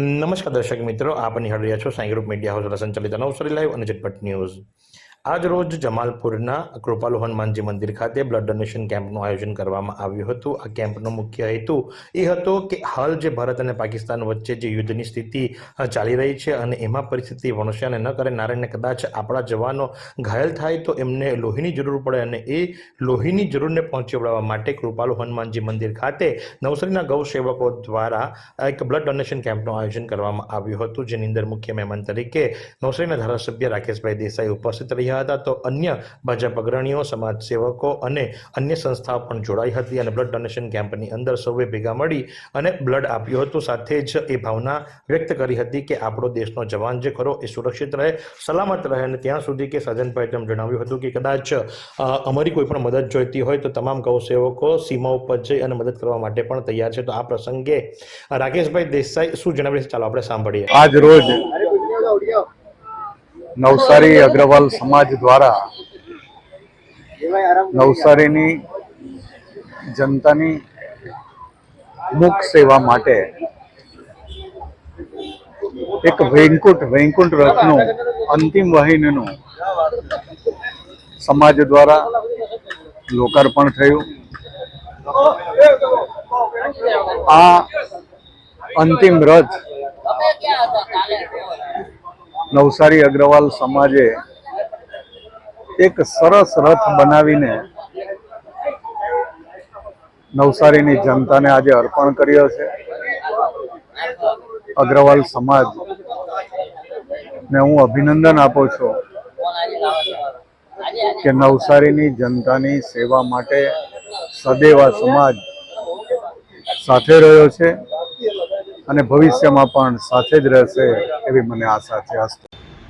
નમસ્કાર દર્શક મિત્રો, આપ નિહાળી રહ્યા છો સાંઈ ગ્રુપ મીડિયા હાઉસ. સંચાલિત નવસારી લાઈવ અને ઝટપટ ન્યૂઝ આજ રોજ જમાલપુરના કૃપાલુ હનુમાનજી મંદિર ખાતે બ્લડ ડોનેશન કેમ્પનું આયોજન કરવામાં આવ્યું હતું. આ કેમ્પનો મુખ્ય હેતુ એ હતો કે હાલ જે ભારત અને પાકિસ્તાન વચ્ચે જે યુદ્ધની સ્થિતિ ચાલી રહી છે અને એમાં પરિસ્થિતિ વણસ્યાને ન કરે, નારાયણને કદાચ આપણા જવાનો ઘાયલ થાય તો એમને લોહીની જરૂર પડે અને એ લોહીની જરૂરને પહોંચી વળવા માટે કૃપાલુ હનુમાનજી મંદિર ખાતે નવસારીના ગૌ સેવકો દ્વારા એક બ્લડ ડોનેશન કેમ્પનું આયોજન કરવામાં આવ્યું હતું. જેની અંદર મુખ્ય મહેમાન તરીકે નવસારીના ધારાસભ્ય રાકેશભાઈ દેસાઈ ઉપસ્થિત રહ્યા હતા તો અન્ય ભાજપ અગ્રણીઓ સમાજ સેવકો અને અન્ય સંસ્થાઓ પણ જોડાઈ હતી અને બ્લડ ડોનેશન કેમ્પની અંદર સૌએ ભેગા મળી અને બ્લડ આપ્યું હતું. સાથે જ એ ભાવના વ્યક્ત કરી હતી કે આપણો દેશનો જવાન જે ખરો એ સુરક્ષિત રહે, સલામત રહે અને ત્યાં સુધી કે સજનભાઈ તેમ જણાવ્યું હતું કે કદાચ અમારી કોઈ પણ મદદ જોઈતી હોય તો તમામ ગૌસેવકો સીમા ઉપર જઈ અને મદદ કરવા માટે પણ તૈયાર છે. તો આ પ્રસંગે રાકેશભાઈ દેસાઈ શું જણાવે છે? ચાલો આપણે સાંભળીએ. આજ રોજ નવસારી અગ્રવાલ સમાજ દ્વારા નવસારીની જનતાની મુખ સેવા માટે એક વૈકુંઠ વૈકુંઠ રથનું અંતિમ વાહિનીનું સમાજ દ્વારા લોકાર્પણ થયું. આ અંતિમ રથ નવસારી અગ્રવાલ સમાજે એક સરસ રથ બનાવીને નવસારીની જનતાને આજે અર્પણ કર્યો છે. અગ્રવાલ સમાજ ને હું અભિનંદન આપું છું કે નવસારીની જનતાની સેવા માટે સદૈવ સમાજ સાથે રહ્યો છે અને ભવિષ્યમાં પણ સાથે જ રહેશે એવી મને આશા છે.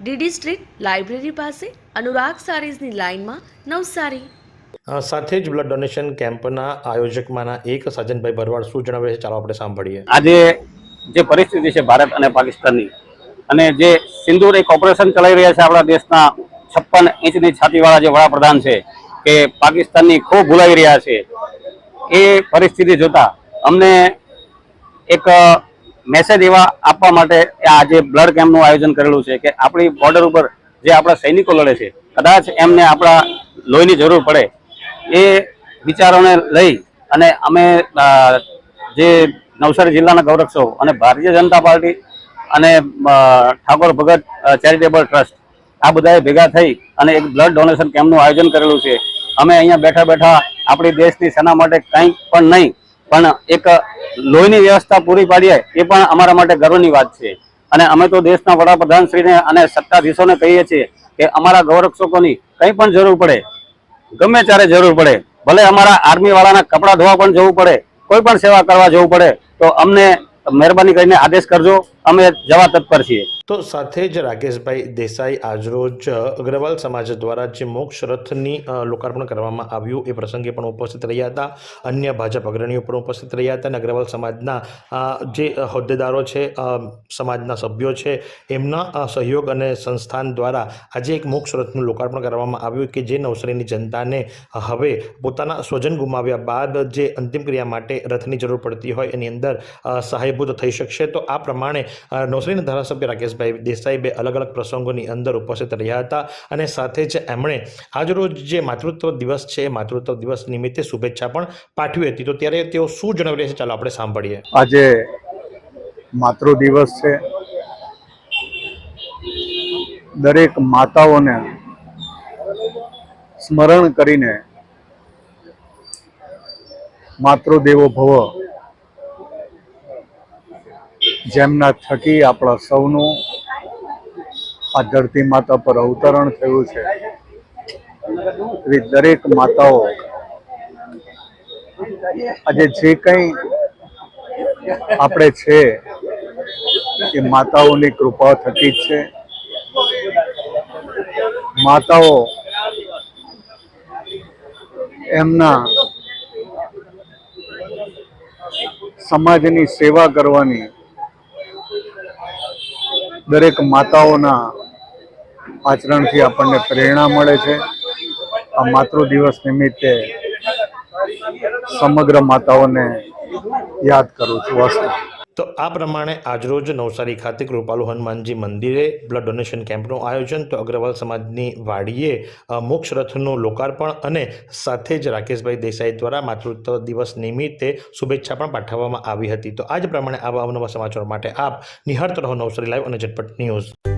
DD street library પાસે અનુરાગ સારીઝની લાઇનમાં નવસારી. સાથે જ બ્લડ ડોનેશન કેમ્પના આયોજકમાંના એક સજનભાઈ ભરવાડ શું જણાવે છે? ચાલો આપણે સાંભળીએ. આજે જે પરિસ્થિતિ છે ભારત અને પાકિસ્તાનની અને જે સિંદૂર એક ઓપરેશન ચલાવી રહ્યા છે આપણા દેશના છપ્પન ઇંચની છાતીવાળા જે વડાપ્રધાન છે કે પાકિસ્તાનની ખૂબ ભૂલાવી રહ્યા છે. એ પરિસ્થિતિ જોતા અમને એક મેસેજ એવા આપવા માટે આ જે બ્લડ કેમ્પનું આયોજન કરેલું છે કે આપણી બોર્ડર ઉપર જે આપણા સૈનિકો લડે છે, કદાચ એમને આપણા લોહીની જરૂર પડે, એ વિચારોને લઈ અને અમે જે નવસારી જિલ્લાના ગૌરક્ષો અને ભારતીય જનતા પાર્ટી અને ઠાકોર ભગત ચેરિટેબલ ટ્રસ્ટ આ બધાએ ભેગા થઈ અને એક બ્લડ ડોનેશન કેમ્પનું આયોજન કરેલું છે. અમે અહીંયા બેઠા બેઠા આપણી દેશની સેના માટે કંઈ પણ નહીં પણ એક લોહીની વ્યવસ્થા પૂરી પાડીએ એ પણ અમારા માટે ગર્વની વાત છે. અને અમે તો દેશના વડાપ્રધાનશ્રીને અને સત્તાધીશોને કહીએ છીએ કે અમારા ગૌરક્ષકોની કંઈ પણ જરૂર પડે, ગમે ત્યારે જરૂર પડે, ભલે અમારા આર્મી વાળાના કપડાં ધોવા પણ જવું પડે, કોઈ પણ સેવા કરવા જવું પડે, તો અમને મહેરબાની કરીને આદેશ કરજો. અમે જવા તત્પર છીએ. તો સાથે જ રાકેશભાઈ દેસાઈ આજરોજ અગ્રવાલ સમાજ દ્વારા જે મોક્ષ રથની લોકાર્પણ કરવામાં આવ્યું એ પ્રસંગે પણ ઉપસ્થિત રહ્યા હતા. અન્ય ભાજપ અગ્રણીઓ પણ ઉપસ્થિત રહ્યા હતા અને અગ્રવાલ સમાજના જે હોદ્દેદારો છે સમાજના સભ્યો છે, એમના સહયોગ અને સંસ્થાન દ્વારા આજે એક મોક્ષ રથનું લોકાર્પણ કરવામાં આવ્યું કે જે નવસારીની જનતાને હવે પોતાના સ્વજન ગુમાવ્યા બાદ જે અંતિમ ક્રિયા માટે રથની જરૂર પડતી હોય એની અંદર સહાયભૂત થઈ શકશે. તો આ પ્રમાણે અ, નવસારીના ધારાસભ્ય રાકેશભાઈ દેસાઈ બે અલગ અલગ પ્રસંગોની અંદર ઉપસ્થિત રહ્યા હતા અને સાથે જ એમણે આજરોજ જે માતૃત્વ દિવસ છે માતૃત્વ દિવસ નિમિત્તે શુભેચ્છા પણ પાઠવી હતી. તો ત્યારે તેઓ શું જણાવી રહ્યા છે? ચાલો આપણે સાંભળીએ. આજે માતૃ દિવસ છે. દરેક માતાઓને સ્મરણ કરીને માતૃદેવો ભવ જેમના થકી આપણા સૌનું આ ધરતી માતા પર અવતરણ થયું છે. એવી દરેક માતાઓ આજે જે કંઈ આપણે છે, એ માતાઓની કૃપા થકી જ છે. માતાઓ એમના સમાજની સેવા કરવાની દરેક માતાઓના આચરણથી આપણને પ્રેરણા મળે છે. આ માતૃ દિવસ નિમિત્તે સમગ્ર માતાઓને યાદ કરું છું અસ્તુ તો આ પ્રમાણે આજરોજ નવસારી ખાતે કૃપાલુ હનુમાનજી મંદિરે બ્લડ ડોનેશન કેમ્પનું આયોજન. તો અગ્રવાલ સમાજની વાડીએ મોક્ષ રથનું લોકાર્પણ અને સાથે જ રાકેશભાઈ દેસાઈ દ્વારા માતૃત્વ દિવસ નિમિત્તે શુભેચ્છા પણ પાઠવવામાં આવી હતી. તો આ જ પ્રમાણે આવા અવનવા સમાચારો માટે આપ નિહાળતો રહો નવસારી લાઈવ અને ઝટપટ ન્યૂઝ.